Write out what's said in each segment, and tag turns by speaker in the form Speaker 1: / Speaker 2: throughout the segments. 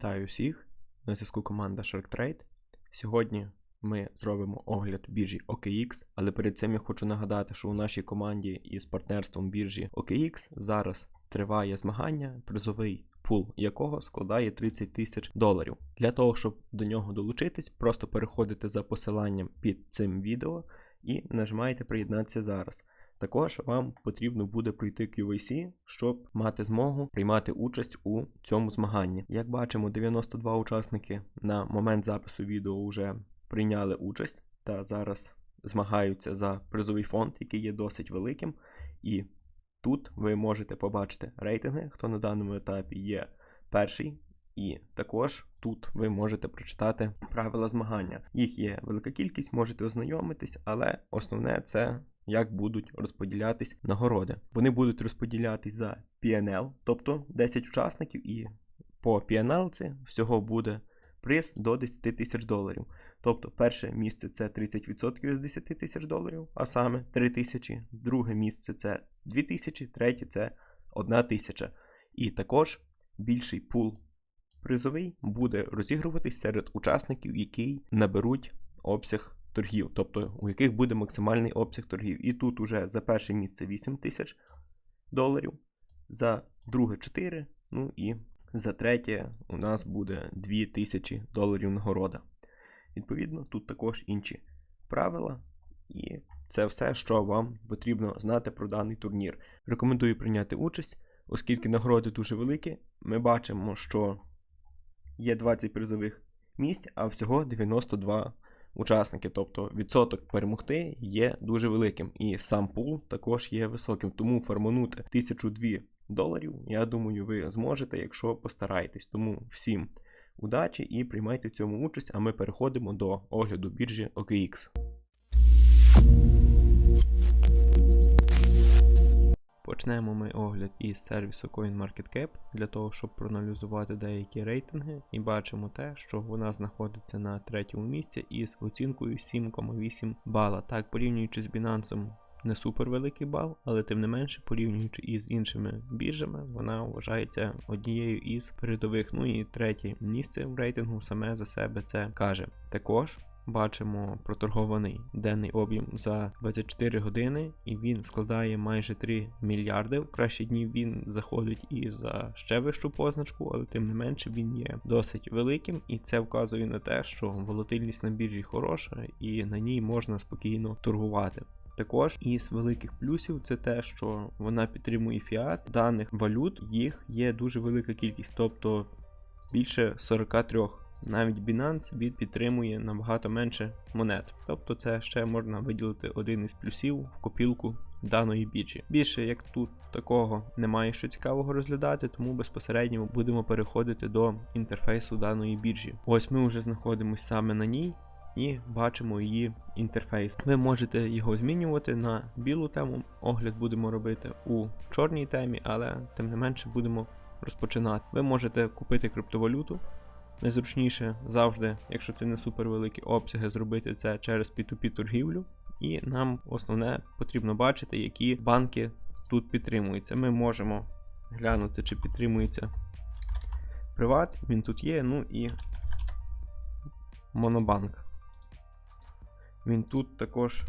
Speaker 1: Вітаю всіх! На зв'язку команда SharkTrade. Сьогодні ми зробимо огляд біржі OKX, але перед цим я хочу нагадати, що у нашій команді із партнерством біржі OKX зараз триває змагання, призовий пул якого складає 30 тисяч доларів. Для того, щоб до нього долучитись, просто переходите за посиланням під цим відео і нажимаєте приєднатися зараз. Також вам потрібно буде пройти QVC, щоб мати змогу приймати участь у цьому змаганні. Як бачимо, 92 учасники на момент запису відео вже прийняли участь та зараз змагаються за призовий фонд, який є досить великим. І тут ви можете побачити рейтинги, хто на даному етапі є перший. І також тут ви можете прочитати правила змагання. Їх є велика кількість, можете ознайомитись, але основне це як будуть розподілятись нагороди. Вони будуть розподілятись за PNL, тобто 10 учасників, і по PNL всього буде приз до 10 тисяч доларів. Тобто, перше місце це 30% з 10 тисяч доларів, а саме 3 тисячі, друге місце це 2 тисячі, третє це 1 тисяча. І також більший пул призовий буде розігруватись серед учасників, які наберуть обсяг торгів, тобто у яких буде максимальний обсяг торгів. І тут уже за перше місце 8 тисяч доларів, за друге 4, ну і за третє у нас буде 2 тисячі доларів нагорода. Відповідно, тут також інші правила, і це все, що вам потрібно знати про даний турнір. Рекомендую прийняти участь, оскільки нагороди дуже великі. Ми бачимо, що є 20 призових місць, а всього 92 учасники. Тобто відсоток перемогти є дуже великим. І сам пул також є високим. Тому фарманути 1002 доларів, я думаю, ви зможете, якщо постараєтесь. Тому всім удачі і приймайте в цьому участь, а ми переходимо до огляду біржі OKX. Почнемо ми огляд із сервісу CoinMarketCap для того, щоб проаналізувати деякі рейтинги, і бачимо те, що вона знаходиться на третьому місці із оцінкою 7,8 бала. Так, порівнюючи з Binance, не супер великий бал, але тим не менше, порівнюючи із іншими біржами, вона вважається однією із передових. Ну і третє місце в рейтингу саме за себе це каже. Також бачимо проторгований денний об'єм за 24 години, і він складає майже 3 мільярди. В кращі дні він заходить і за ще вищу позначку, але тим не менше він є досить великим, і це вказує на те, що волатильність на біржі хороша, і на ній можна спокійно торгувати. Також із великих плюсів це те, що вона підтримує фіат даних валют, їх є дуже велика кількість, тобто більше 43. Навіть Binance від підтримує набагато менше монет. Тобто це ще можна виділити один із плюсів в копілку даної біржі. Більше як тут такого немає що цікавого розглядати, тому безпосередньо будемо переходити до інтерфейсу даної біржі. Ось ми вже знаходимося саме на ній. І бачимо її інтерфейс. Ви можете його змінювати на білу тему. Огляд будемо робити у чорній темі, але тим не менше будемо розпочинати. Ви можете купити криптовалюту. Найзручніше завжди, якщо це не супер великі обсяги, зробити це через P2P торгівлю. І нам основне потрібно бачити, які банки тут підтримуються. Ми можемо глянути, чи підтримується Приват, він тут є, ну і Монобанк. Він тут також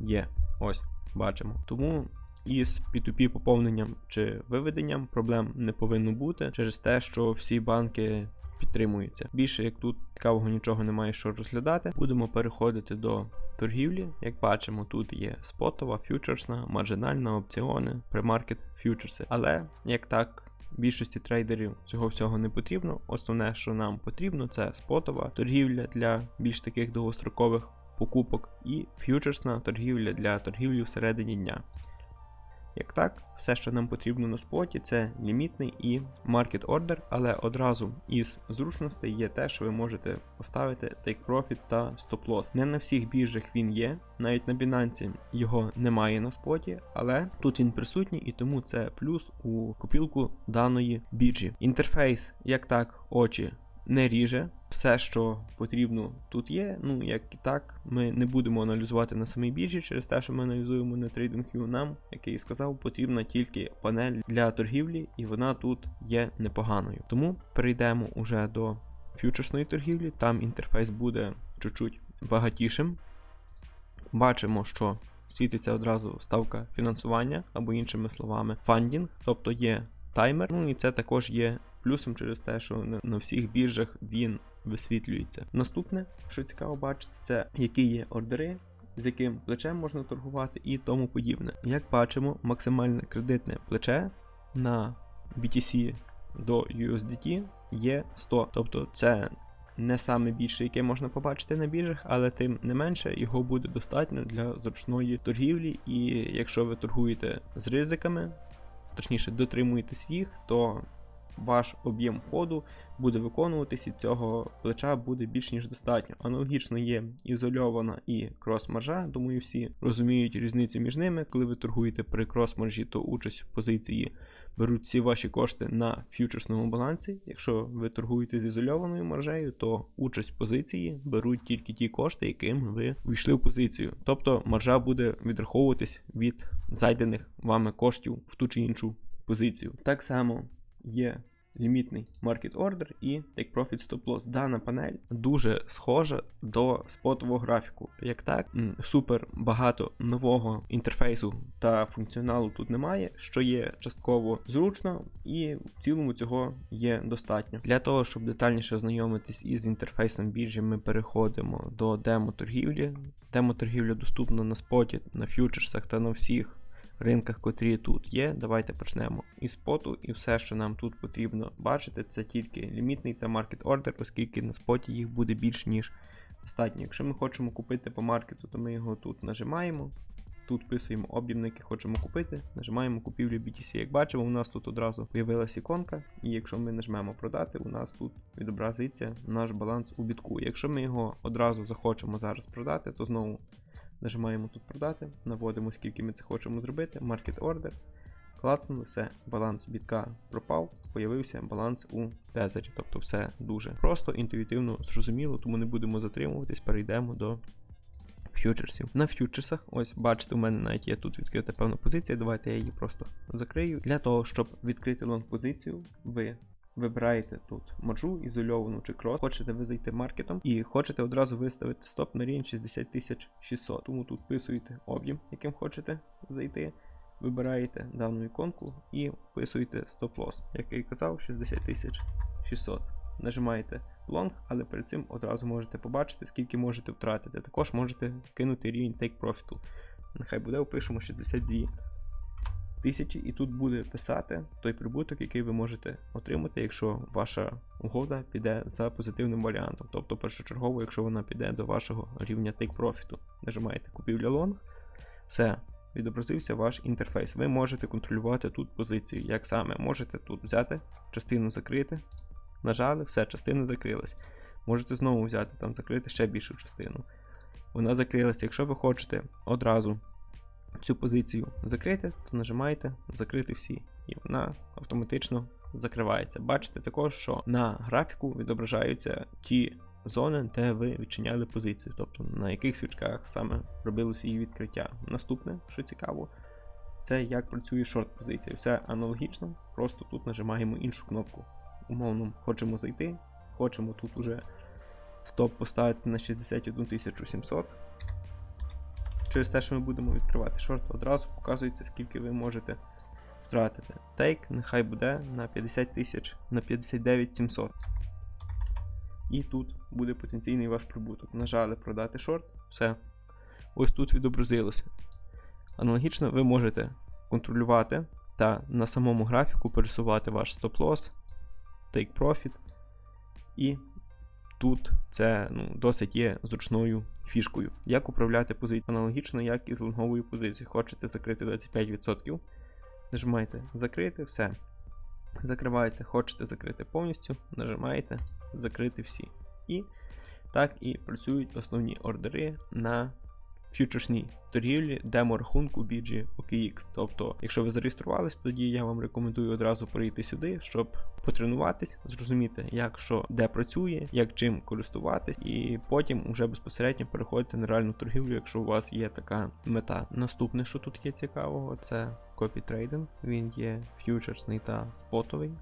Speaker 1: є. Ось, бачимо. Тому із P2P поповненням чи виведенням проблем не повинно бути через те, що всі банки підтримуються. Більше як тут цікавого нічого немає що розглядати. Будемо переходити до торгівлі. Як бачимо, тут є спотова, фьючерсна, маржинальна, опціони, премаркет фьючерси. Але як так. Більшості трейдерів цього всього не потрібно. Основне, що нам потрібно, це спотова торгівля для більш таких довгострокових покупок і фьючерсна торгівля для торгівлі всередині дня. Як так, все, що нам потрібно на споті, це лімітний і маркет ордер, але одразу із зручностей є те, що ви можете поставити take profit та stop loss. Не на всіх біржах він є, навіть на Binance його немає на споті, але тут він присутній і тому це плюс у копілку даної біржі. Інтерфейс, як так, очі не ріже. Все, що потрібно тут є. Ну, як і так, ми не будемо аналізувати на самій біржі через те, що ми аналізуємо на TradingView. Нам, як я і сказав, потрібна тільки панель для торгівлі, і вона тут є непоганою. Тому перейдемо уже до фьючерсної торгівлі. Там інтерфейс буде чуть-чуть багатішим. Бачимо, що світиться одразу ставка фінансування, або іншими словами, фандінг, тобто є таймер. Ну і це також є плюсом через те, що на, всіх біржах він висвітлюється. Наступне, що цікаво бачити, це які є ордери. З яким плечем можна торгувати і тому подібне. Як бачимо, максимальне кредитне плече на BTC до USDT є 100. Тобто це не саме більше, яке можна побачити на біржах, але тим не менше його буде достатньо для зручної торгівлі. І якщо ви торгуєте з ризиками, точніше дотримуєтесь їх, то ваш об'єм входу буде виконуватись і цього плеча буде більш ніж достатньо. Аналогічно є ізольована і крос-маржа. Думаю, всі розуміють різницю між ними. Коли ви торгуєте при крос-маржі, то участь в позиції беруть всі ваші кошти на фьючерсному балансі. Якщо ви торгуєте з ізольованою маржею, то участь в позиції беруть тільки ті кошти, яким ви війшли в позицію. Тобто маржа буде відраховуватись від зайдених вами коштів в ту чи іншу позицію. Так само є лімітний market order і take profit stop loss. Дана панель дуже схожа до спотового графіку. Як так, супер багато нового інтерфейсу та функціоналу тут немає, що є частково зручно, і в цілому цього є достатньо. Для того, щоб детальніше ознайомитись із інтерфейсом біржі, ми переходимо до демо-торгівлі. Демо-торгівля доступна на споті, на фьючерсах та на всіх ринках, котрі тут є. Давайте почнемо із споту, і все, що нам тут потрібно бачити, це тільки лімітний та маркет ордер, оскільки на споті їх буде більш ніж достатньо. Якщо ми хочемо купити по маркету, то ми його тут нажимаємо. Тут вписуємо об'єм, на який хочемо купити, нажимаємо купівлю BTC. Як бачимо, у нас тут одразу з'явилася іконка, і якщо ми нажмемо продати, у нас тут відобразиться наш баланс у бітку. Якщо ми його одразу захочемо зараз продати, то знову Нажимаємо тут продати, наводимо, скільки ми це хочемо зробити, Market Order. Клацнули, все, баланс бітка пропав, появився баланс у тезері. Тобто все дуже просто, інтуїтивно, зрозуміло, тому не будемо затримуватись, перейдемо до фьючерсів. На фьючерсах, ось бачите, у мене навіть є тут відкрита певна позиція. Давайте я її просто закрию. Для того, щоб відкрити лонг позицію, ви Вибираєте тут маржу, ізольовану чи крос, хочете ви зайти маркетом і хочете одразу виставити стоп на рівень 60 600. Тому тут вписуєте об'єм, яким хочете зайти. Вибираєте дану іконку і вписуєте стоп-лосс. Як я і казав, 60 600. Нажимаєте лонг, але перед цим одразу можете побачити, скільки можете втратити. Також можете кинути рівень take profit. Нехай буде, впишемо 62 тисячі, і тут буде писати той прибуток, який ви можете отримати, якщо ваша угода піде за позитивним варіантом. Тобто, першочергово, якщо вона піде до вашого рівня take profit. Нажимаєте купівля лонг, все. Відобразився ваш інтерфейс. Ви можете контролювати тут позицію. Як саме можете тут взяти, частину закрити. Нажали, все, частина закрилась. Можете знову взяти там, закрити ще більшу частину. Вона закрилася. Якщо ви хочете одразу цю позицію закрити, то нажимаєте закрити всі, і вона автоматично закривається. Бачите також, що на графіку відображаються ті зони, де ви відчиняли позицію, тобто на яких свічках саме робилося її відкриття. Наступне, що цікаво, це як працює шорт-позиція. Все аналогічно, просто тут нажимаємо іншу кнопку. Умовно, хочемо зайти, хочемо тут уже стоп поставити на 61 700. Через те, що ми будемо відкривати шорт, одразу показується, скільки ви можете втратити. Тейк нехай буде на 50 тисяч на 59 700. І тут буде потенційний ваш прибуток. Нажали продати шорт, все. Ось тут відобразилося. Аналогічно, ви можете контролювати та на самому графіку пересувати ваш стоп-лосс, take profit і Тут це ну, досить є зручною фішкою. Як управляти позицією? Аналогічно, як і з лонговою позицією. Хочете закрити 25%. Нажимаєте закрити, все. Закривається, хочете закрити повністю, нажимаєте закрити всі. І так і працюють основні ордери на фьючерсній торгівлі демо-рахунку біржі OKX. Тобто, якщо ви зареєструвались, тоді я вам рекомендую одразу прийти сюди, щоб потренуватись, зрозуміти, як що де працює, як чим користуватись, і потім уже безпосередньо переходити на реальну торгівлю, якщо у вас є така мета. Наступне, що тут є цікавого, це копі трейдинг. Він є фьючерсний та спотовий.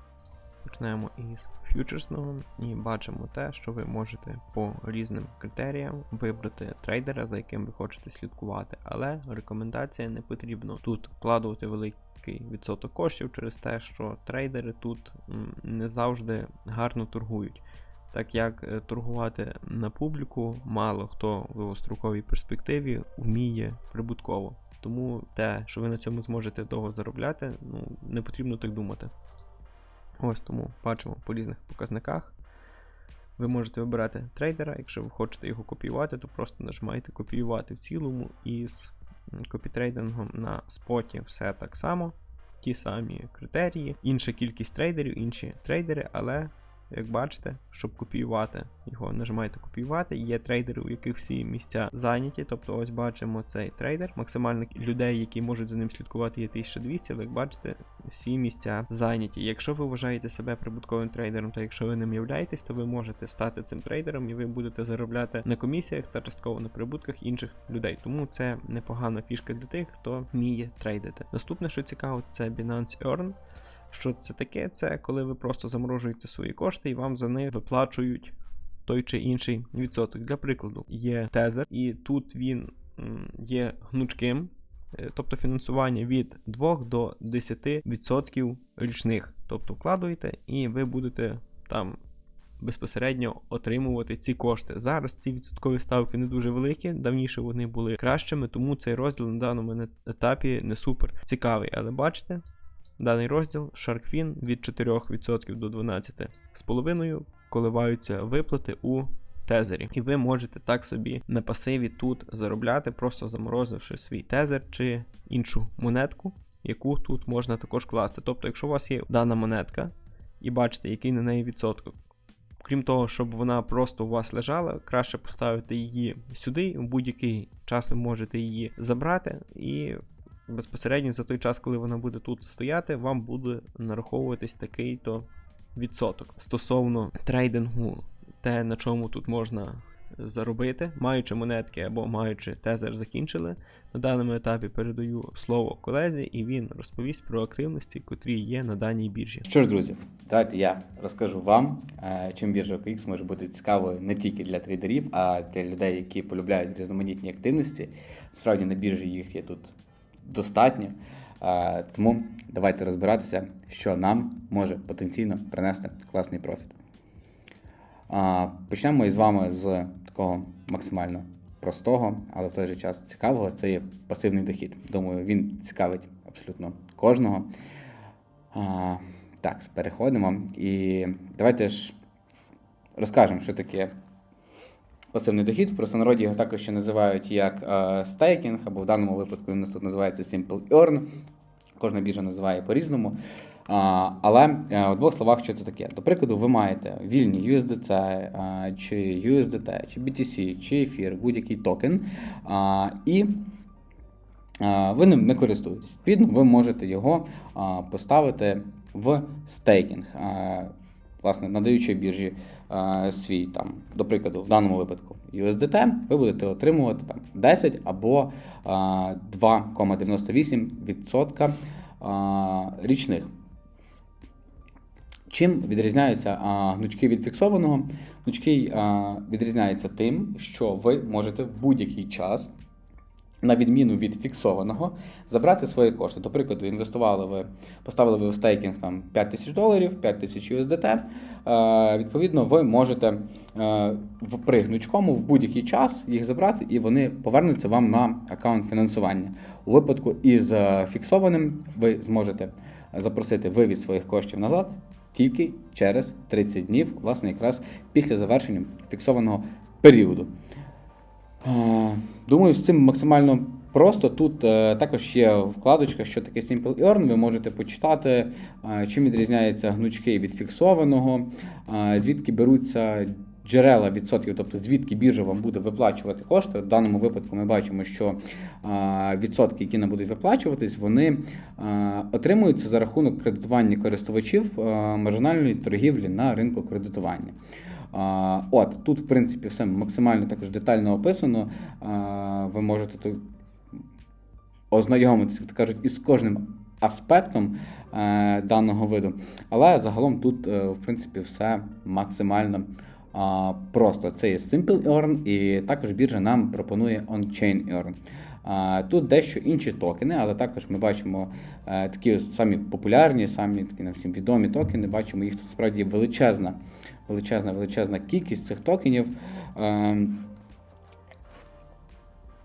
Speaker 1: Почнемо із фьючерсного і бачимо те, що ви можете по різним критеріям вибрати трейдера, за яким ви хочете слідкувати, але рекомендація не потрібно тут вкладувати великий відсоток коштів через те, що трейдери тут не завжди гарно торгують. Так як е, торгувати на публіку мало хто в довгостроковій перспективі вміє прибутково. Тому те, що ви на цьому зможете довго заробляти, ну не потрібно так думати. Ось тому бачимо по різних показниках. Ви можете вибирати трейдера, якщо ви хочете його копіювати, то просто нажимаєте копіювати в цілому і з копітрейдингом на споті все так само. Ті самі критерії, інша кількість трейдерів, інші трейдери, але як бачите, щоб копіювати його, нажимаєте копіювати. Є трейдери, у яких всі місця зайняті. Тобто, ось бачимо цей трейдер. Максимальна людей, які можуть за ним слідкувати, є 1200, але як бачите, всі місця зайняті. Якщо ви вважаєте себе прибутковим трейдером, та якщо ви ним являєтесь, то ви можете стати цим трейдером і ви будете заробляти на комісіях та частково на прибутках інших людей. Тому це непогана фішка для тих, хто вміє трейдити. Наступне, що цікаво, це Binance Earn. Що це таке? Це коли ви просто заморожуєте свої кошти і вам за них виплачують той чи інший відсоток. Для прикладу, є тезер, і тут він є гнучким, е, тобто фінансування від 2 до 10% річних. Тобто вкладуєте, і ви будете там безпосередньо отримувати ці кошти. Зараз ці відсоткові ставки не дуже великі, давніше вони були кращими, тому цей розділ на даному етапі не супер цікавий. Але бачите, даний розділ SharkFin від 4% до 12,5% коливаються виплати у тезері. І ви можете так собі на пасиві тут заробляти, просто заморозивши свій тезер чи іншу монетку, яку тут можна також класти. Тобто, якщо у вас є дана монетка і бачите, який на неї відсоток. Крім того, щоб вона просто у вас лежала, краще поставити її сюди. В будь-який час ви можете її забрати, і безпосередньо за той час, коли вона буде тут стояти, вам буде нараховуватись такий-то відсоток. Стосовно трейдингу, те, на чому тут можна заробити, маючи монетки або маючи тезер, закінчили. На даному етапі передаю слово колезі, і він розповість про активності, котрі є на даній біржі.
Speaker 2: Що ж, друзі, давайте я розкажу вам, е, чим біржа OKX може бути цікавою не тільки для трейдерів, а для людей, які полюбляють різноманітні активності. Справді на біржі їх є тут достатньо. Тому давайте розбиратися, що нам може потенційно принести класний профіт. Почнемо із вами з такого максимально простого, але в той же час цікавого. Це є пасивний дохід. Думаю, він цікавить абсолютно кожного. Так, переходимо. І давайте ж розкажемо, що таке пасивний дохід. В простонароді його також ще називають як е, стейкінг, або в даному випадку він у нас тут називається Simple Earn. Кожна біржа називає по-різному. Але е, в двох словах, що це таке? До прикладу, ви маєте вільні USDC, а, чи USDT, чи BTC, чи ефір, будь-який токен. І ви ним не користуєтесь. Відповідно, ви можете його поставити в стейкінг. Власне, надаючи біржі а, свій там, до прикладу, в даному випадку USDT, ви будете отримувати там 10 або а, 2,98% а, річних. Чим відрізняються а, гнучки від фіксованого? Гнучкий а, відрізняється тим, що ви можете в будь-який час, на відміну від фіксованого, забрати свої кошти. До прикладу, інвестували ви, поставили ви в стейкінг там 5 тисяч доларів, 5 тисяч USDT. Е, відповідно, ви можете е, в при гнучкому в будь-який час їх забрати, і вони повернуться вам на аккаунт фінансування. У випадку із е, фіксованим ви зможете запросити вивід своїх коштів назад тільки через 30 днів, власне, якраз після завершення фіксованого періоду. Е, Думаю, з цим максимально просто. Тут е, також є вкладочка, що таке Simple Earn. Ви можете почитати, е, чим відрізняється гнучки від фіксованого, звідки беруться джерела відсотків, тобто звідки біржа вам буде виплачувати кошти. В даному випадку ми бачимо, що відсотки, які нам будуть виплачуватись, вони отримуються за рахунок кредитування користувачів маржинальної торгівлі на ринку кредитування. От тут, в принципі, все максимально також детально описано. Ви можете тут ознайомитися, як кажуть, із кожним аспектом е, даного виду. Але загалом тут, е, в принципі, все максимально просто. Це є Simple Earn, і також біржа нам пропонує On-Chain Earn. Тут дещо інші токени, але також ми бачимо е, такі самі популярні, самі такі на всім відомі токени. Бачимо, їх тут справді величезна, величезна, величезна кількість цих токенів.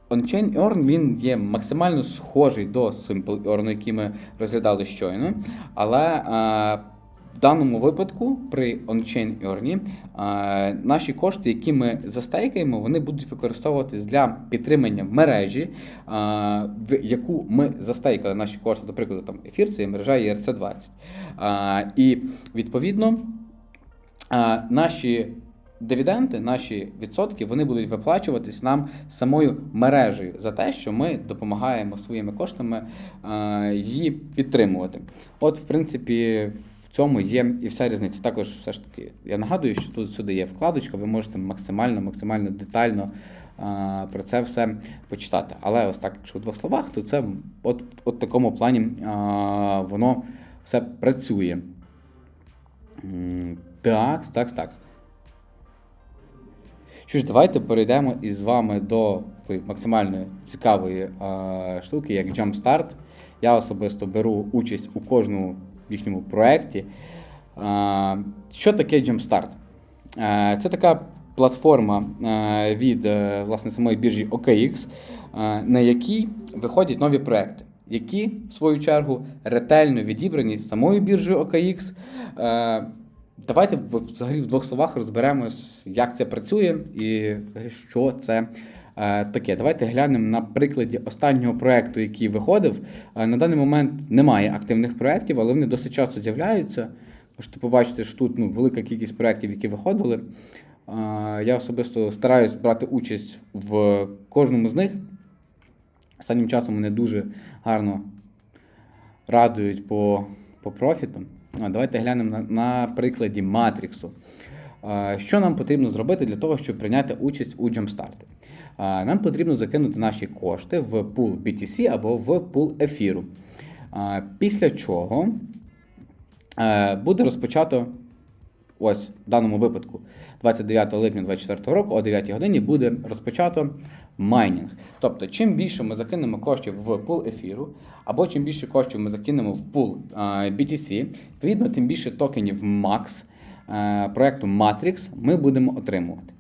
Speaker 2: On-Chain Earn він є максимально схожий до Simple який ми розглядали щойно. Але е, даному випадку при On-Chain Earn наші кошти, які ми застейкаємо, вони будуть використовуватись для підтримання мережі, в яку ми застейкали наші кошти, до прикладу, там ефір, це є мережа ERC20. Е, і відповідно наші дивіденди, наші відсотки, вони будуть виплачуватись нам самою мережею за те, що ми допомагаємо своїми коштами її підтримувати. От, в принципі, в цьому є і вся різниця. Також все ж таки, я нагадую, що тут сюди є вкладочка, ви можете максимально, максимально детально е, про це все почитати. Але ось так, якщо в двох словах, то це от, от такому плані е, воно все працює. Так, так, так. Що ж, давайте перейдемо із вами до максимально цікавої е, штуки, як Jumpstart. Я особисто беру участь у кожному їхньому проєкті. Що таке Jumpstart? Це така платформа від е, власне самої біржі OKX, на якій виходять нові проекти, які, в свою чергу, ретельно відібрані самою біржею OKX. Давайте взагалі в двох словах розберемось, як це працює і що це таке. Давайте глянемо на прикладі останнього проекту, який виходив. Е, на даний момент немає активних проєктів, але вони досить часто з'являються. Можете побачити, що тут ну, велика кількість проєктів, які виходили. Е, я особисто стараюсь брати участь в кожному з них. Останнім часом мене дуже гарно радують по, по профітам. А, Давайте глянемо на, на прикладі Матріксу. Що нам потрібно зробити для того, щоб прийняти участь у Jumpstart? Нам потрібно закинути наші кошти в пул BTC або в пул ефіру. Після чого е, буде розпочато ось в даному випадку 29 липня 2024 року о 9 годині буде розпочато майнінг. Тобто, чим більше ми закинемо коштів в пул ефіру, або чим більше коштів ми закинемо в пул BTC, відповідно, тим більше токенів MAX е, проекту Matrix ми будемо отримувати.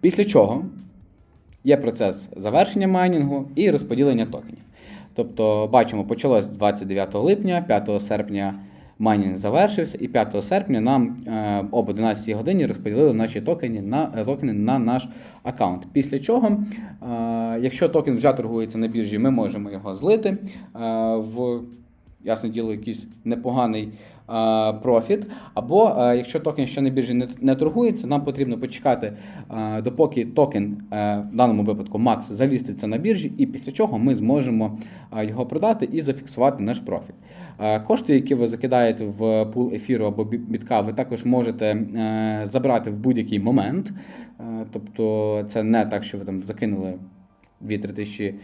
Speaker 2: Після чого є процес завершення майнінгу і розподілення токенів. Тобто, бачимо, почалось 29 липня, 5 серпня майнінг завершився, і 5 серпня нам е, об 11 годині розподілили наші токени на, е, токени на наш аккаунт. Після чого, е, якщо токен вже торгується на біржі, ми можемо його злити в ясне діло, якийсь непоганий профіт. Або е, якщо токен ще на біржі не, торгується, нам потрібно почекати, е, допоки токен, е, в даному випадку MAX, заліститься на біржі, і після чого ми зможемо е, його продати і зафіксувати наш профіт. Е, кошти, які ви закидаєте в пул ефіру або бітка, ви також можете е, забрати в будь-який момент. Е, тобто це не так, що ви там закинули 2-3 тисячі е,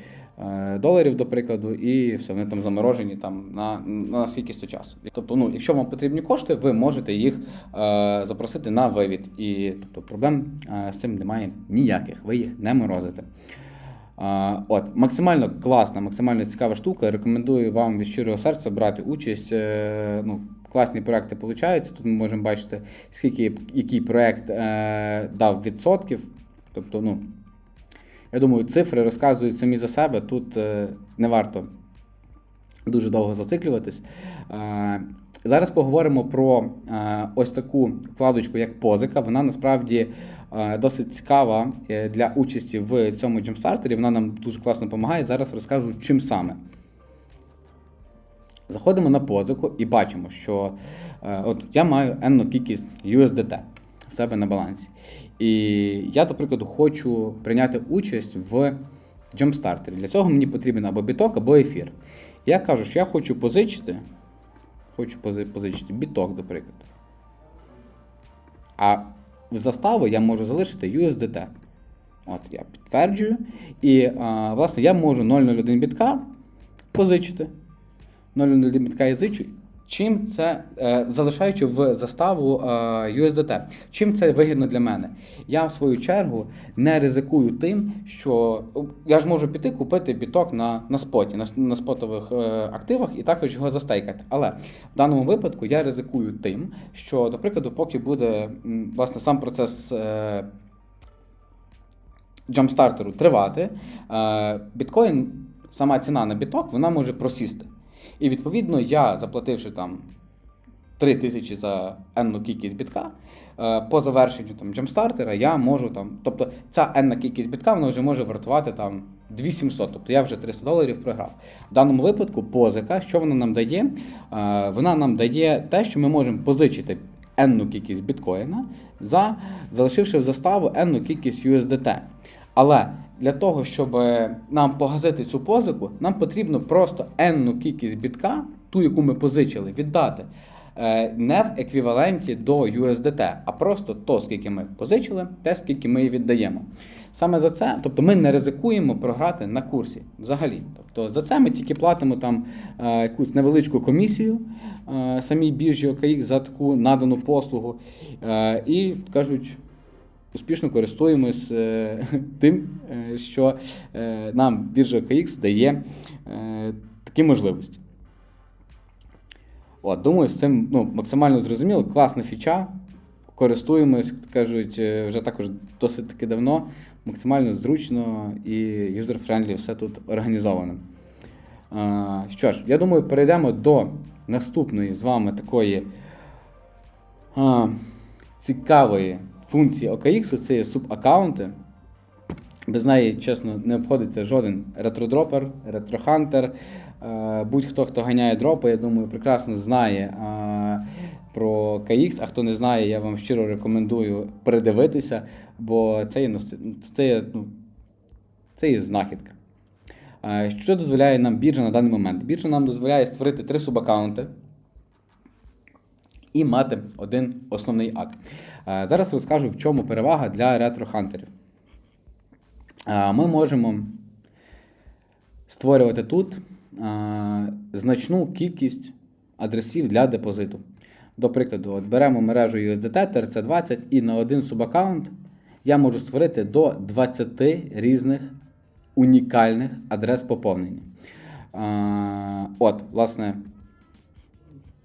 Speaker 2: доларів, до прикладу, і все, вони там заморожені там, на, на скількись то часу. Тобто, ну, якщо вам потрібні кошти, ви можете їх е, запросити на вивід. І тобто, проблем е, з цим немає ніяких, ви їх не морозите. Е, От, максимально класна, максимально цікава штука. Рекомендую вам від щирого серця брати участь. Е, Ну, класні проекти получаються. Тут ми можемо бачити, скільки який проект е, дав відсотків. Тобто, ну, я думаю, цифри розказують самі за себе. Тут е, не варто дуже довго зациклюватись. Зараз поговоримо про е, ось таку вкладочку, як позика. Вона насправді е, досить цікава для участі в цьому джемстартері. Вона нам дуже класно допомагає. Зараз розкажу, чим саме. Заходимо на позику і бачимо, що от я маю енну кількість USDT в себе на балансі. І я, до прикладу, хочу прийняти участь в Jumpstarter. Для цього мені потрібен або біток, або ефір. Я кажу, що я хочу позичити. Хочу позичити біток, до прикладу. А в заставу я можу залишити USDT. От я підтверджую. І, а, власне, я можу 0,01 бітка позичити. 0,01 бітка я зичу. Чим це, е, залишаючи в заставу е, USDT, чим це вигідно для мене? Я, в свою чергу, не ризикую тим, що я ж можу піти купити біток на, на споті, на, на спотових е, активах і також його застейкати. Але в даному випадку я ризикую тим, що, до прикладу, поки буде власне сам процес. Е, джампстартеру тривати, е, біткоін, сама ціна на біток, вона може просісти. І відповідно, я, заплативши там 3 тисячі за енну кількість бітка, е, по завершенню там джампстартера я можу там, тобто ця енна кількість бітка вона вже може вартувати там 2700, тобто я вже 300 доларів програв. В даному випадку позика, що вона нам дає? Е, Вона нам дає те, що ми можемо позичити енну кількість біткоїна, за, залишивши в заставу енну кількість USDT. Але для того, щоб е, нам погасити цю позику, нам потрібно просто енну кількість бітка, ту, яку ми позичили, віддати е, не в еквіваленті до USDT, а просто то, скільки ми позичили, те, скільки ми її віддаємо. Саме за це, тобто ми не ризикуємо програти на курсі взагалі. Тобто за це ми тільки платимо там е, якусь невеличку комісію е, самій біржі OKX за таку надану послугу. Е, і кажуть, успішно користуємось е, тим, е, що е, нам біржа OKX дає такі можливості. От, думаю, з цим ну, максимально зрозуміло. Класна фіча. Користуємось, кажуть, вже також досить таки давно. Максимально зручно і юзер-френдлі все тут організовано. Що ж, я думаю, перейдемо до наступної з вами такої цікавої функції OKX, це є субаккаунти. Без неї, чесно, не обходиться жоден ретродропер, ретрохантер. Е, Будь-хто, хто ганяє дропи, я думаю, прекрасно знає е, про KX, а хто не знає, я вам щиро рекомендую передивитися, бо це є, це є, ну, це є знахідка. Е, Що дозволяє нам біржа на даний момент? Біржа нам дозволяє створити три субаккаунти і мати один основний акт. Е, Зараз розкажу, в чому перевага для ретро-хантерів. Е, Ми можемо створювати тут е, значну кількість адресів для депозиту. До прикладу, от беремо мережу USDT TRC20 і на один субаккаунт я можу створити до 20 різних унікальних адрес поповнення. От, власне,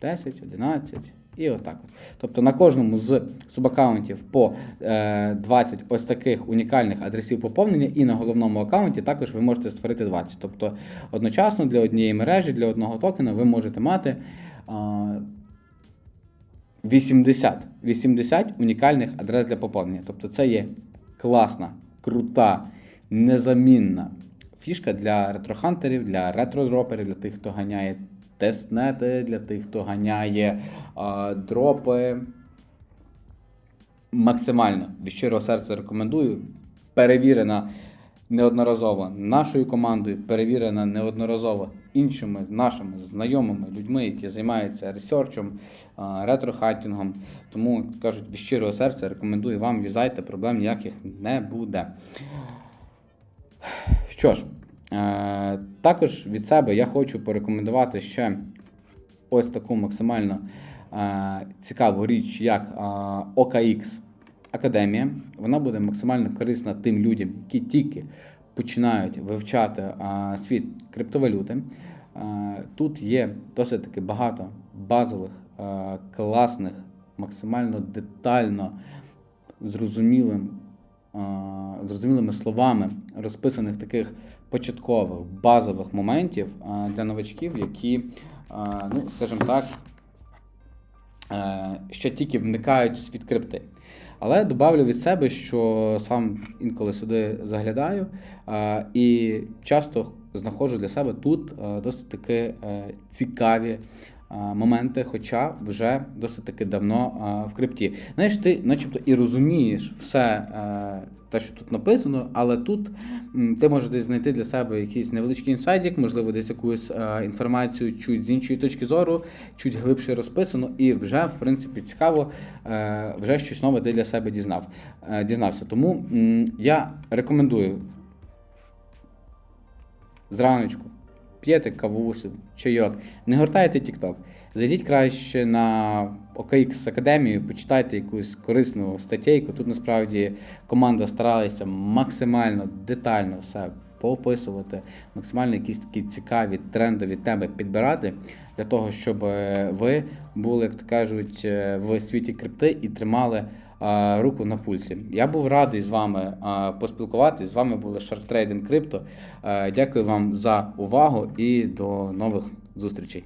Speaker 2: 10, 11 і отак. От. Тобто на кожному з субаккаунтів по е, 20 ось таких унікальних адресів поповнення, і на головному аккаунті також ви можете створити 20. Тобто одночасно для однієї мережі, для одного токена ви можете мати е, 80, 80 унікальних адрес для поповнення. Тобто це є класна, крута, незамінна фішка для ретрохантерів, для ретродроперів, для тих, хто ганяє тестнети, для тих, хто ганяє а, дропи. Максимально від щирого серця рекомендую. Перевірена неодноразово нашою командою, перевірена неодноразово іншими нашими знайомими людьми, які займаються ресерчем, а, ретрохантингом. Тому кажуть, від щирого серця рекомендую вам в'язайте, проблем ніяких не буде. Що ж, також від себе я хочу порекомендувати ще ось таку максимально е, цікаву річ, як е, OKX Академія. Вона буде максимально корисна тим людям, які тільки починають вивчати е, світ криптовалюти. Е, тут є досить таки багато базових, е, класних, максимально детально зрозумілим е, зрозумілими словами розписаних таких початкових базових моментів е, для новачків, які, е, ну, скажімо так, е, ще тільки вникають в світ крипти. Але добавлю від себе, що сам інколи сюди заглядаю, е, і часто знаходжу для себе тут е, досить таки е, цікаві е, моменти, хоча вже досить таки давно е, в крипті. Знаєш, ти начебто і розумієш все е, те, що тут написано, але тут ти можеш десь знайти для себе якийсь невеличкий інсайдік, можливо, десь якусь е, інформацію чуть з іншої точки зору, чуть глибше розписано, і вже, в принципі, цікаво, е, вже щось нове ти для себе дізнав, е, дізнався. Тому я рекомендую зраночку п'єте кавусю, чайок, не гортайте TikTok. Зайдіть краще на OKX Академію, почитайте якусь корисну статтєйку. Тут насправді команда старалася максимально детально все поописувати, максимально якісь такі цікаві трендові теми підбирати для того, щоб е, ви були, як то кажуть, е, в світі крипти і тримали руку на пульсі. Я був радий з вами поспілкуватися. З вами були Shark Trading Crypto. Дякую вам за увагу і до нових зустрічей.